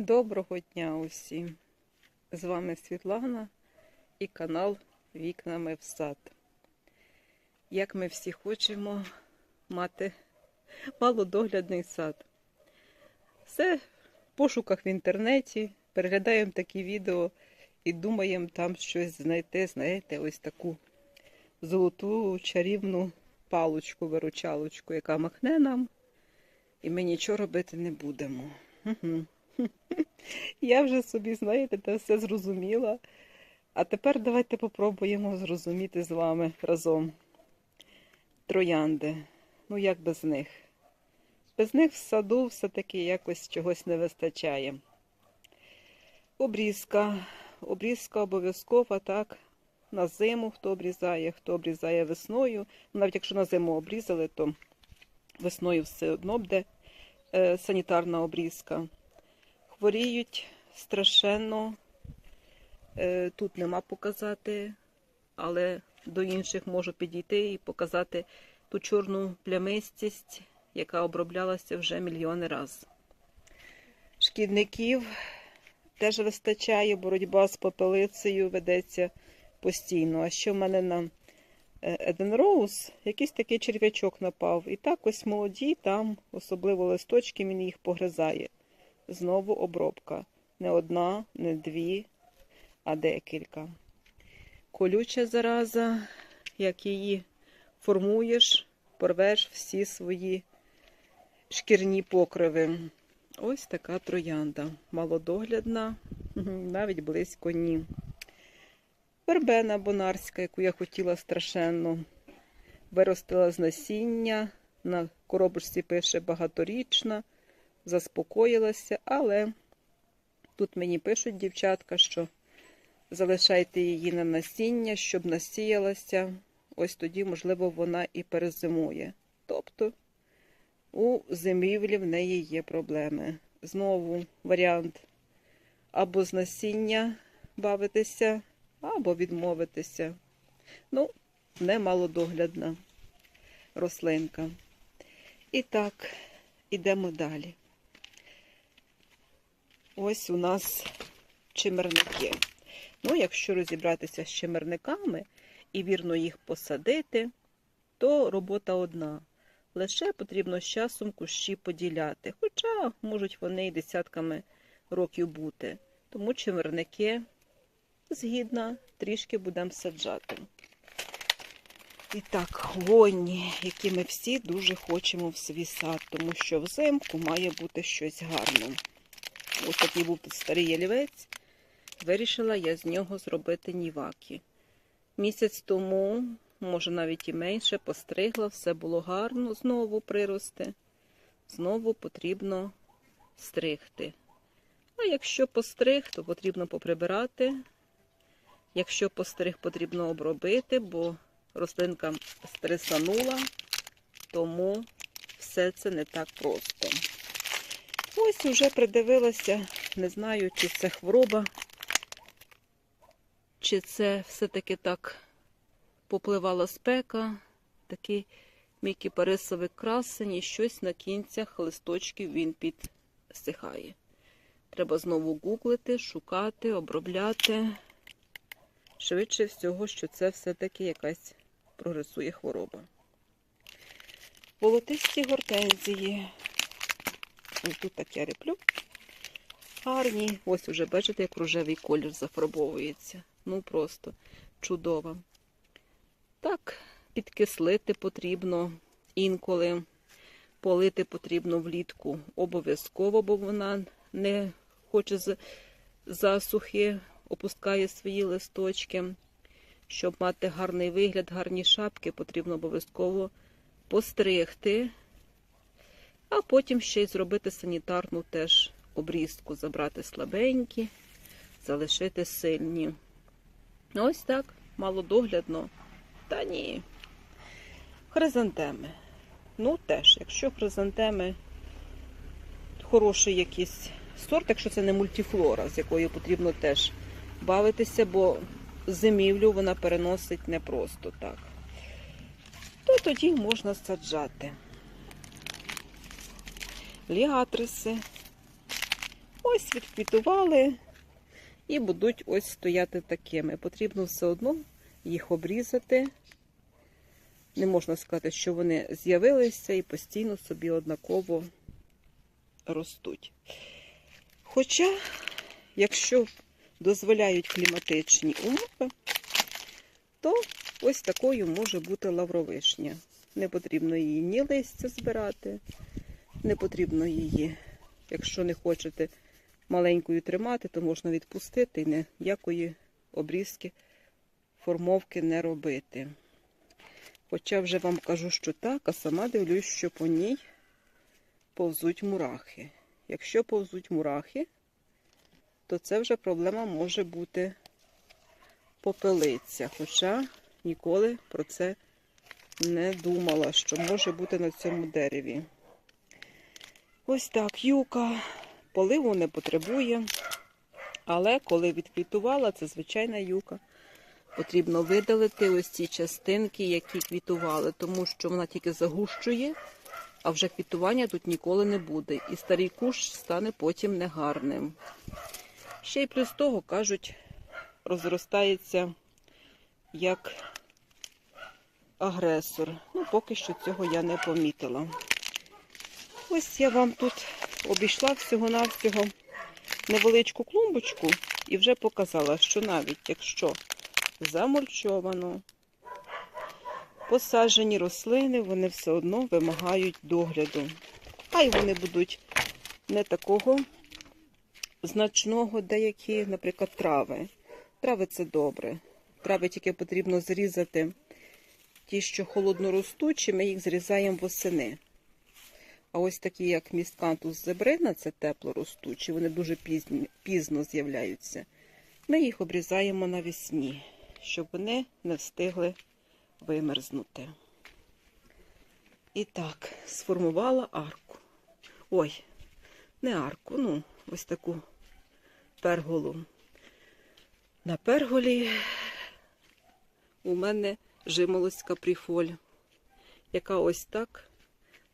Доброго дня усім! З вами Світлана і канал Вікнами в сад. Як ми всі хочемо мати малодоглядний сад. Все в пошуках в інтернеті, переглядаємо такі відео і думаємо там щось знайти, знаєте, ось таку золоту чарівну палочку, виручалочку, яка махне нам, і ми нічого робити не будемо. Угу. Я вже собі, знаєте, те все зрозуміла. А тепер давайте попробуємо зрозуміти з вами разом. Троянди. Ну, як без них? Без них в саду все-таки якось чогось не вистачає. Обрізка. Обрізка обов'язкова, так. На зиму хто обрізає, хто обрізає весною. Навіть якщо на зиму обрізали, то весною все одно буде е, санітарна обрізка хворіють страшенно. Е, Тут нема показати, але до інших можу підійти і показати ту чорну плямистість, яка оброблялася вже мільйони разів. Шкідників теж вистачає, боротьба з попелицею ведеться постійно. А що в мене на Еден Роуз, якийсь такий черв'ячок напав. І так ось молоді, там, особливо листочки, він їх погризає. Знову обробка. Не одна, не дві, а декілька. Колюча зараза, як її формуєш, порвеш всі свої шкірні покриви. Ось така троянда. Малодоглядна, навіть близько ні. Вербена бонарська, яку я хотіла страшенно. Виростила з насіння, на коробочці пише багаторічна заспокоїлася, але тут мені пишуть дівчатка, що залишайте її на насіння, щоб насіялася. Ось тоді, можливо, вона і перезимує. Тобто у зимівлі в неї є проблеми. Знову варіант або з насіння бавитися, або відмовитися. Ну, не малодоглядна рослинка. І так, ідемо далі. Ось у нас чимерники. Ну, якщо розібратися з чимерниками і вірно їх посадити, то робота одна. Лише потрібно з часом кущі поділяти. Хоча можуть вони і десятками років бути. Тому чимерники згідно трішки будемо саджати. І так, хвойні, які ми всі дуже хочемо в свій сад, тому що взимку має бути щось гарне. Ось такий був старий ялівець. Вирішила я з нього зробити ніваки. Місяць тому, може навіть і менше, постригла, все було гарно, знову прирости. Знову потрібно стригти. А якщо постриг, то потрібно поприбирати. Якщо постриг, потрібно обробити, бо рослинка стресанула, тому все це не так просто. Ось уже придивилася, не знаю, чи це хвороба, чи це все-таки так попливала спека, такий мій кіпарисовий красень і щось на кінцях листочків він підсихає. Треба знову гуглити, шукати, обробляти. Швидше всього, що це все-таки якась прогресує хвороба. Волотисті гортензії. Ось тут так я ріплю. Гарні. Ось уже, бачите, як рожевий колір зафарбовується. Ну просто чудово. Так, підкислити потрібно інколи. Полити потрібно влітку обов'язково, бо вона не хоче засухи, опускає свої листочки. Щоб мати гарний вигляд, гарні шапки, потрібно обов'язково постригти, а потім ще й зробити санітарну теж обрізку, забрати слабенькі, залишити сильні. Ось так, малодоглядно. Та ні. Хризантеми. Ну, теж, якщо хризантеми хороший якийсь сорт, якщо це не мультифлора, з якою потрібно теж бавитися, бо зимівлю вона переносить не просто так. То тоді можна саджати. Ліатриси. Ось відквітували і будуть ось стояти такими. Потрібно все одно їх обрізати. Не можна сказати, що вони з'явилися і постійно собі однаково ростуть. Хоча, якщо дозволяють кліматичні умови, то ось такою може бути лавровишня. Не потрібно її ні листя збирати, не потрібно її, якщо не хочете маленькою тримати, то можна відпустити і ніякої обрізки, формовки не робити. Хоча вже вам кажу, що так, а сама дивлюсь, що по ній повзуть мурахи. Якщо повзуть мурахи, то це вже проблема може бути попелиця. Хоча ніколи про це не думала, що може бути на цьому дереві. Ось так, юка, поливу не потребує. Але коли відквітувала, це звичайна юка. Потрібно видалити ось ці частинки, які квітували, тому що вона тільки загущує, а вже квітування тут ніколи не буде. І старий кущ стане потім негарним. Ще й плюс того, кажуть, розростається як агресор. Ну, поки що цього я не помітила. Ось я вам тут обійшла всього-навсього невеличку клумбочку і вже показала, що навіть якщо замульчовано, посаджені рослини, вони все одно вимагають догляду. Хай вони будуть не такого значного, деякі, наприклад, трави. Трави це добре. Трави тільки потрібно зрізати ті, що холодноростучі, ми їх зрізаємо восени. А ось такі, як міскантус зебрина, це теплоростучі, вони дуже пізні, пізно з'являються. Ми їх обрізаємо навесні, щоб вони не встигли вимерзнути. І так, сформувала арку. Ой, не арку, ну, ось таку перголу. На перголі у мене жимолость капріфоль, яка ось так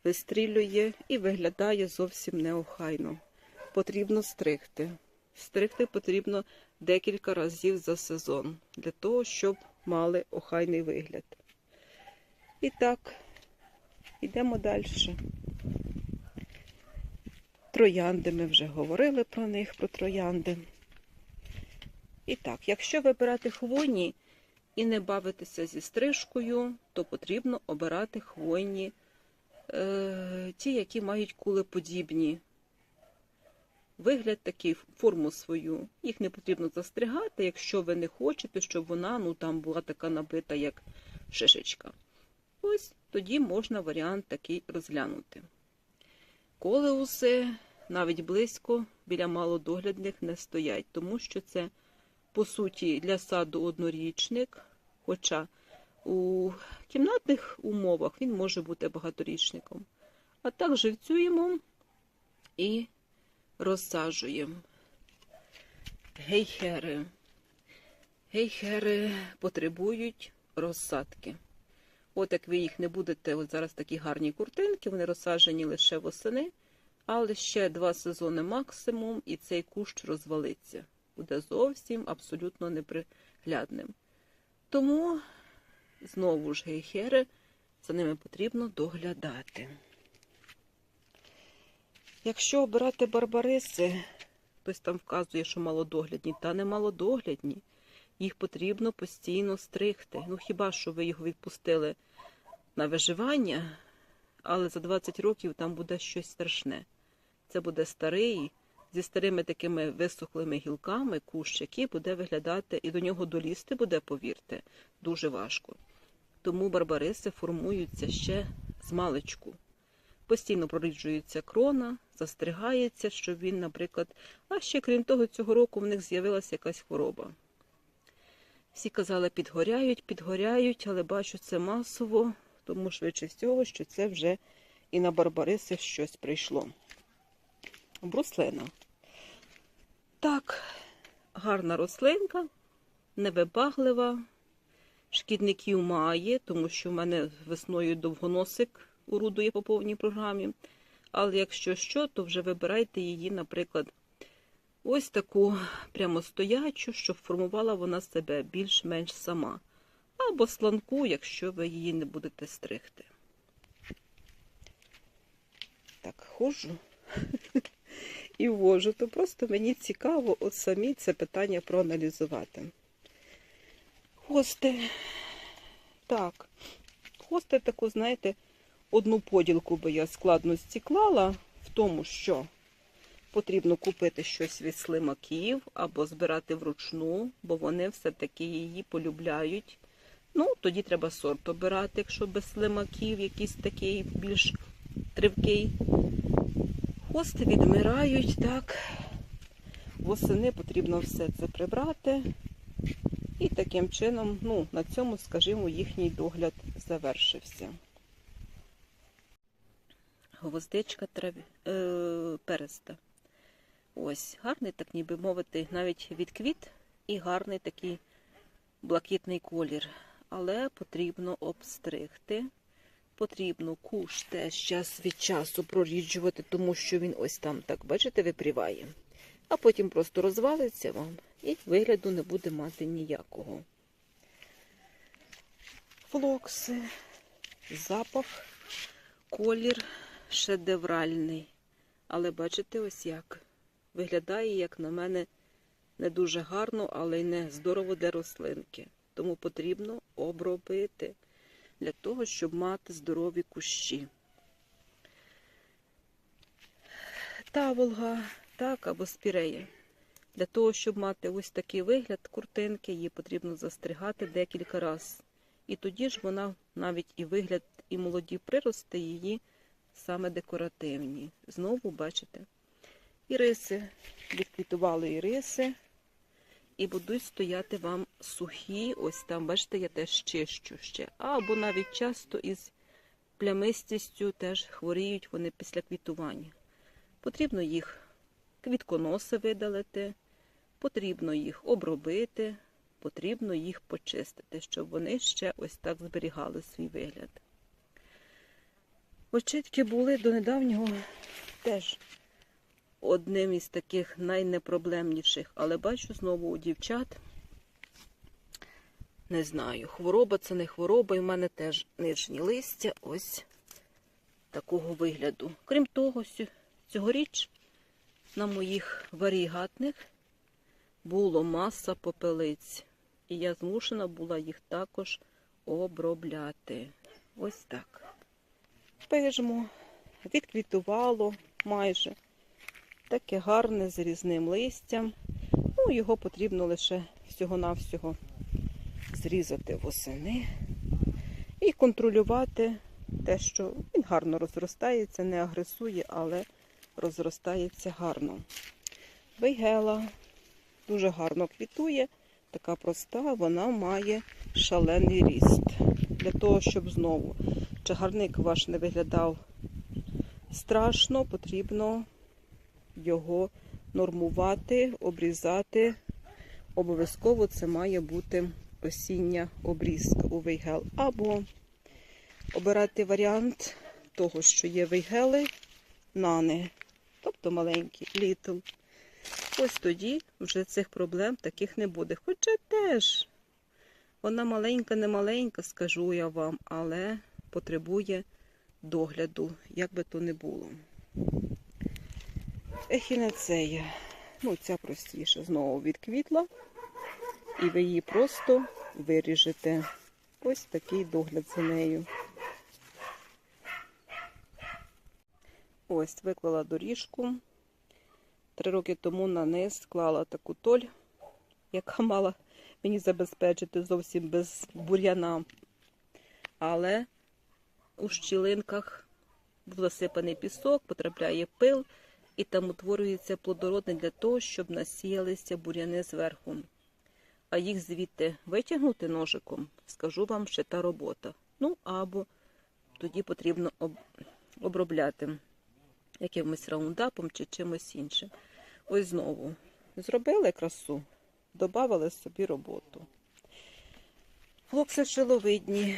вистрілює і виглядає зовсім неохайно. Потрібно стригти. Стригти потрібно декілька разів за сезон, для того, щоб мали охайний вигляд. І так, йдемо далі. Троянди ми вже говорили про них, про троянди. І так, якщо вибирати хвойні і не бавитися зі стрижкою, то потрібно обирати хвойні, ті, які мають кулеподібні. Вигляд такий, форму свою. Їх не потрібно застригати, якщо ви не хочете, щоб вона ну, там була така набита, як шишечка. Ось тоді можна варіант такий розглянути. Колеуси навіть близько біля малодоглядних не стоять, тому що це, по суті, для саду однорічник, хоча у кімнатних умовах він може бути багаторічником. А так живцюємо і розсаджуємо. Гейхери. Гейхери потребують розсадки. От як ви їх не будете, от зараз такі гарні куртинки, вони розсаджені лише восени, але ще два сезони максимум, і цей кущ розвалиться. Буде зовсім абсолютно неприглядним. Тому, знову ж гейхери, за ними потрібно доглядати. Якщо обирати барбариси, хтось там вказує, що малодоглядні, та не малодоглядні. Їх потрібно постійно стригти. Ну хіба що ви його відпустили на виживання, але за 20 років там буде щось страшне. Це буде старий, зі старими такими висохлими гілками, кущ, який буде виглядати, і до нього долізти буде, повірте, дуже важко. Тому барбариси формуються ще з маличку. Постійно проріджується крона, застригається, щоб він, наприклад, а ще крім того, цього року в них з'явилася якась хвороба. Всі казали, підгоряють, підгоряють, але бачу це масово, тому швидше всього, що це вже і на барбариси щось прийшло. Бруслина. Так, гарна рослинка, невибаглива, шкідників має, тому що в мене весною довгоносик орудує по повній програмі. Але якщо що, то вже вибирайте її, наприклад, ось таку прямостоячу, щоб формувала вона себе більш-менш сама. Або сланку, якщо ви її не будете стригти. Так, ходжу і ввожу, то просто мені цікаво от самі це питання проаналізувати. Хости. Так, хости таку, знаєте, одну поділку би я складності клала в тому, що потрібно купити щось від слимаків або збирати вручну, бо вони все-таки її полюбляють. Ну, тоді треба сорт обирати, якщо без слимаків, якийсь такий більш тривкий. Хости відмирають, так. Восени потрібно все це прибрати. І таким чином, ну, на цьому, скажімо, їхній догляд завершився. Гвоздичка трав... е, переста. Ось, гарний, так ніби мовити, навіть відквіт і гарний такий блакитний колір. Але потрібно обстригти. Потрібно куш теж час від часу проріджувати, тому що він ось там, так, бачите, випріває. А потім просто розвалиться вам і вигляду не буде мати ніякого. Флокси, запах, колір шедевральний. Але бачите, ось як. Виглядає, як на мене, не дуже гарно, але й не здорово для рослинки. Тому потрібно обробити для того, щоб мати здорові кущі. Таволга, так, або спірея. Для того, щоб мати ось такий вигляд куртинки, її потрібно застригати декілька разів. І тоді ж вона навіть і вигляд, і молоді прирости її саме декоративні. Знову бачите. Іриси, відквітували іриси. І будуть стояти вам сухі, ось там, бачите, я теж чищу ще. Або навіть часто із плямистістю теж хворіють вони після квітування. Потрібно їх квітконоси видалити, потрібно їх обробити, потрібно їх почистити, щоб вони ще ось так зберігали свій вигляд. Очитки були до недавнього теж одним із таких найнепроблемніших, але бачу знову у дівчат. Не знаю, хвороба це не хвороба, і в мене теж нижні листя ось такого вигляду. Крім того, цьогоріч на моїх варігатних було маса попелиць, і я змушена була їх також обробляти. Ось так. Пижмо, відквітувало майже. Таке гарне з різним листям. Ну, його потрібно лише всього-навсього зрізати восени і контролювати те, що він гарно розростається, не агресує, але розростається гарно. Вейгела дуже гарно квітує, така проста, вона має шалений ріст. Для того, щоб знову чагарник ваш не виглядав страшно, потрібно його нормувати, обрізати. Обов'язково це має бути осіння обрізка у вейгел. Або обирати варіант того, що є вейгели, нани, тобто маленькі, літл. Ось тоді вже цих проблем таких не буде. Хоча теж вона маленька, не маленька, скажу я вам, але потребує догляду, як би то не було. Ехінацея. Ну, ця простіша знову відквітла. І ви її просто виріжете. Ось такий догляд за нею. Ось виклала доріжку. Три роки тому на низ склала таку толь, яка мала мені забезпечити зовсім без бур'яна. Але у щілинках був засипаний пісок, потрапляє пил, і там утворюється плодородне для того, щоб насіялися бур'яни зверху. А їх звідти витягнути ножиком, скажу вам, ще та робота. Ну, або тоді потрібно об... обробляти якимось раундапом чи чимось іншим. Ось знову зробили красу, додали собі роботу. Флокси шиловидні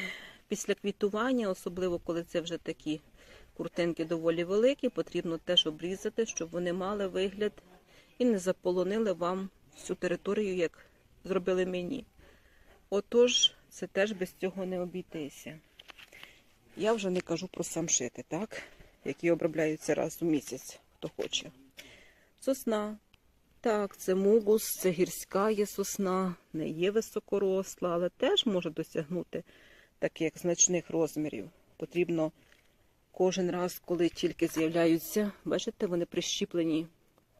після квітування, особливо коли це вже такі куртинки доволі великі, потрібно теж обрізати, щоб вони мали вигляд і не заполонили вам всю територію, як зробили мені. Отож, це теж без цього не обійтися. Я вже не кажу про самшити, так? Які обробляються раз у місяць, хто хоче. Сосна. Так, це мугус, це гірська є сосна, не є високоросла, але теж може досягнути таких значних розмірів. Потрібно кожен раз, коли тільки з'являються, бачите, вони прищіплені.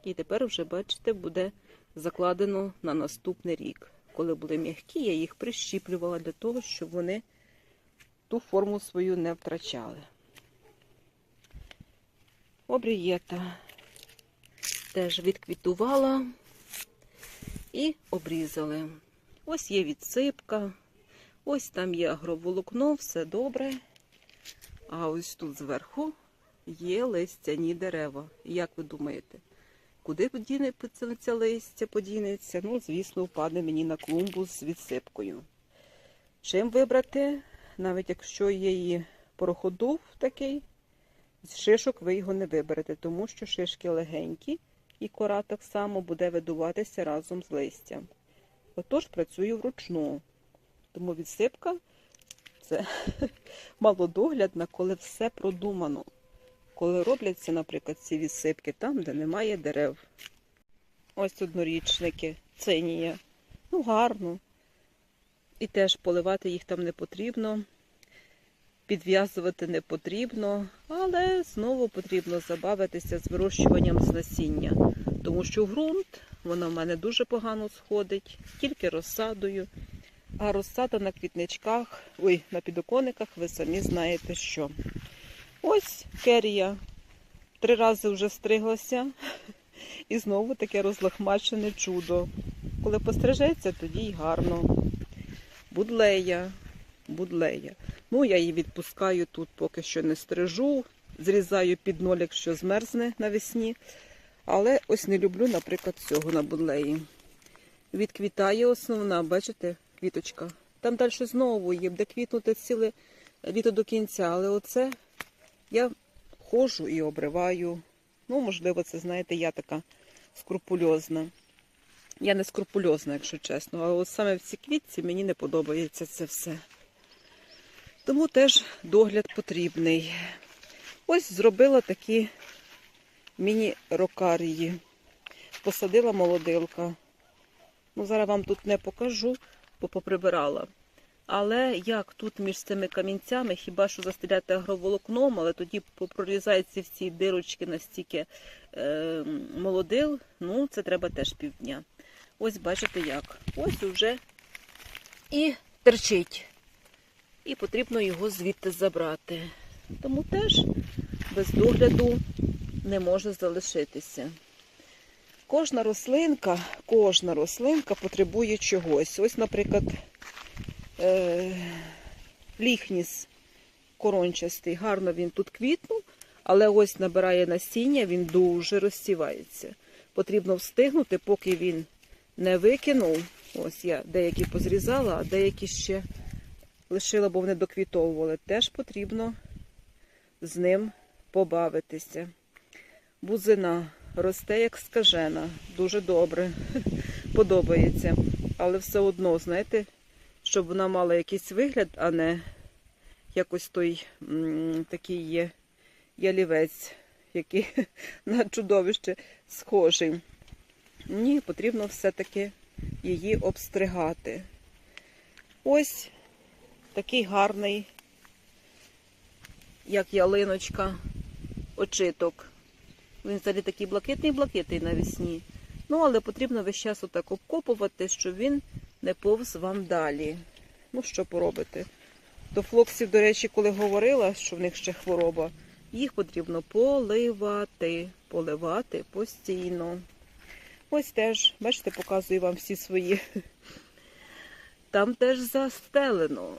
І тепер вже, бачите, буде закладено на наступний рік. Коли були м'які, я їх прищіплювала для того, щоб вони ту форму свою не втрачали. Обрієта теж відквітувала і обрізали. Ось є відсипка, ось там є агроволокно, все добре. А ось тут зверху є листяні дерева. Як ви думаєте, куди подінеться листя подінеться? Ну, звісно, впаде мені на клумбу з відсипкою. Чим вибрати, навіть якщо є і пороходув такий, з шишок ви його не виберете, тому що шишки легенькі, і кора так само буде видуватися разом з листям. Отож працюю вручну. Тому відсипка це малодоглядна, коли все продумано. Коли робляться, наприклад, ці відсипки там, де немає дерев. Ось однорічники, цинія. Ну, гарно. І теж поливати їх там не потрібно, підв'язувати не потрібно, але знову потрібно забавитися з вирощуванням з насіння, тому що ґрунт воно в мене дуже погано сходить, тільки розсадою. А розсада на квітничках, ой, на підоконниках, ви самі знаєте що. Ось керія. Три рази вже стриглася, і знову таке розлахмачене чудо. Коли пострижеться, тоді й гарно. Будлея, будлея. Ну, я її відпускаю тут, поки що не стрижу. Зрізаю під ноль, якщо змерзне навесні. Але ось не люблю, наприклад, цього на будлеї. Відквітає основна, бачите, квіточка. Там далі знову є, буде квітнути ціле літо до кінця. Але оце я ходжу і обриваю. Ну, можливо, це, знаєте, я така скрупульозна. Я не скрупульозна, якщо чесно, але от саме в цій квітці мені не подобається це все. Тому теж догляд потрібний. Ось зробила такі міні-рокарії. Посадила молодилка. Ну, зараз вам тут не покажу, бо поприбирала. Але як тут між цими камінцями, хіба що застеляти агроволокном, але тоді прорізаються всі дирочки настільки е, молодил, ну це треба теж півдня. Ось бачите як. Ось уже і терчить. І потрібно його звідти забрати. Тому теж без догляду не може залишитися. Кожна рослинка, кожна рослинка потребує чогось. Ось, наприклад, е, ліхніс корончастий, гарно він тут квітнув, але ось набирає насіння, він дуже розсівається. Потрібно встигнути, поки він не викинув. Ось я деякі позрізала, а деякі ще лишила, бо вони доквітовували. Теж потрібно з ним побавитися. Бузина росте як скажена, дуже добре, подобається. Але все одно, знаєте, щоб вона мала якийсь вигляд, а не якось той такий є ялівець, який на чудовище схожий. Ні, потрібно все-таки її обстригати. Ось такий гарний, як ялиночка, очиток. Він взагалі такий блакитний-блакитний навесні. Ну, але потрібно весь час отак обкопувати, щоб він не повз вам далі. Ну, що поробити? До флоксів, до речі, коли говорила, що в них ще хвороба, їх потрібно поливати, поливати постійно. Ось теж, бачите, показую вам всі свої. Там теж застелено,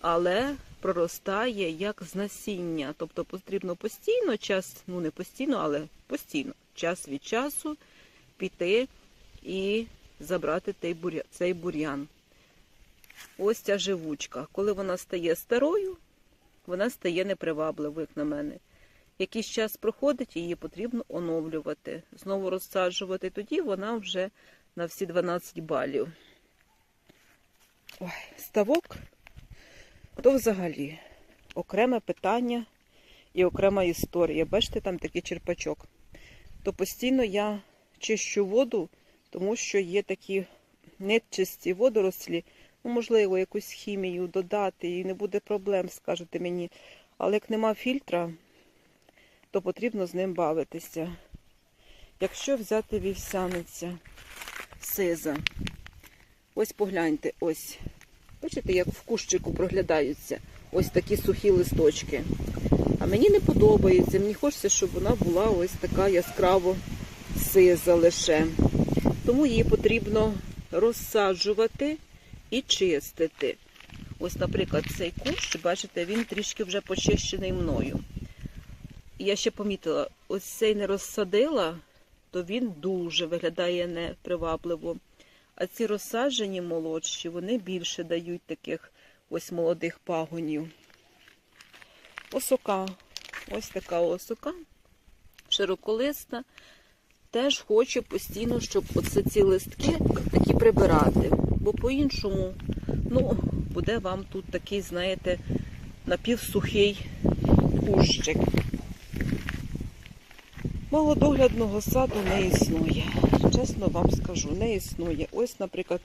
але проростає як з насіння. Тобто потрібно постійно час, ну не постійно, але постійно, час від часу піти і забрати цей бур'ян. Ось ця живучка. Коли вона стає старою, вона стає непривабливою, як на мене. Якийсь час проходить, її потрібно оновлювати, знову розсаджувати. Тоді вона вже на всі 12 балів. Ой, ставок то взагалі окреме питання і окрема історія. Бачите, там такий черпачок. То постійно я чищу воду, тому що є такі нечисті водорослі. Ну, можливо, якусь хімію додати, і не буде проблем, скажете мені. Але як нема фільтра, то потрібно з ним бавитися. Якщо взяти вівсяниця сиза, ось погляньте, ось. Бачите, як в кущику проглядаються ось такі сухі листочки. А мені не подобається. Мені хочеться, щоб вона була ось така яскраво сиза лише. Тому її потрібно розсаджувати і чистити. Ось, наприклад, цей кущ, бачите, він трішки вже почищений мною. І я ще помітила, ось цей не розсадила, то він дуже виглядає непривабливо. А ці розсаджені молодші, вони більше дають таких ось молодих пагонів. Осока. Ось така осока, широколиста. Теж хочу постійно, щоб оце ці листки такі прибирати. Бо по-іншому, ну, буде вам тут такий, знаєте, напівсухий кущик. Малодоглядного саду не існує. Чесно вам скажу, не існує. Ось, наприклад,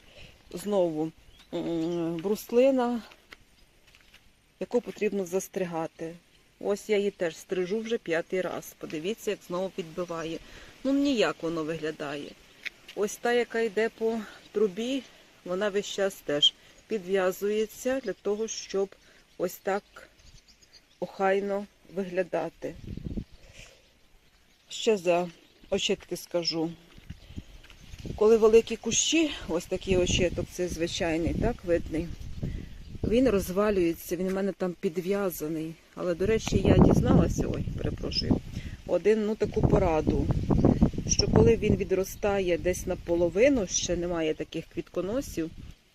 знову бруслина, яку потрібно застригати. Ось я її теж стрижу вже п'ятий раз. Подивіться, як знову підбиває. Ну, ніяк воно виглядає. Ось та, яка йде по трубі, вона весь час теж підв'язується для того, щоб ось так охайно виглядати. Ще за очітки скажу. Коли великі кущі, ось такий очіток, це звичайний, так, видний, він розвалюється, він у мене там підв'язаний. Але, до речі, я дізналася, ой, перепрошую, один ну таку пораду, що коли він відростає десь наполовину, ще немає таких квітконосів,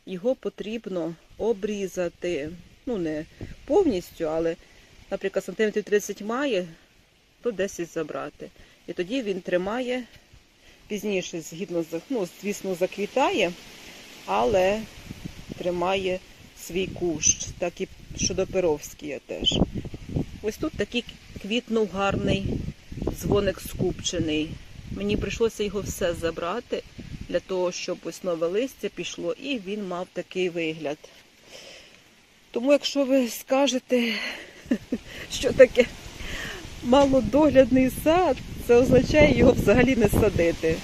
його потрібно обрізати. Ну, не повністю, але, наприклад, сантиметрів 30 має, то 10 забрати. І тоді він тримає пізніше, згідно з, ну, звісно, заквітає, але тримає свій кущ, так і щодо Шодоперовський теж. Ось тут такий квітнув гарний дзвоник скупчений. Мені прийшлося його все забрати для того, щоб ось нове листя пішло, і він мав такий вигляд. Тому, якщо ви скажете, що таке малодоглядний сад, це означає його взагалі не садити.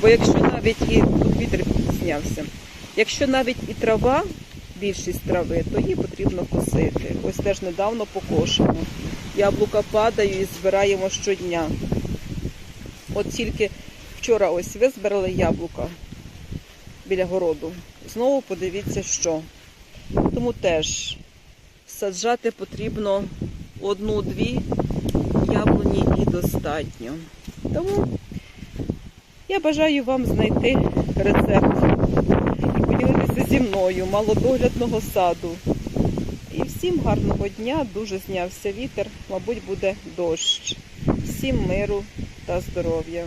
Бо якщо навіть і вітер знявся, якщо навіть і трава, більшість трави, то її потрібно косити. Ось теж недавно покошено. Яблука падають і збираємо щодня. От тільки вчора ось визбирали яблука біля городу. Знову подивіться, що. Тому теж саджати потрібно одну-дві яблуні і достатньо. Тому я бажаю вам знайти рецепт і поділитися зі мною малодоглядного саду. І всім гарного дня, дуже знявся вітер, мабуть, буде дощ. Всім миру та здоров'я.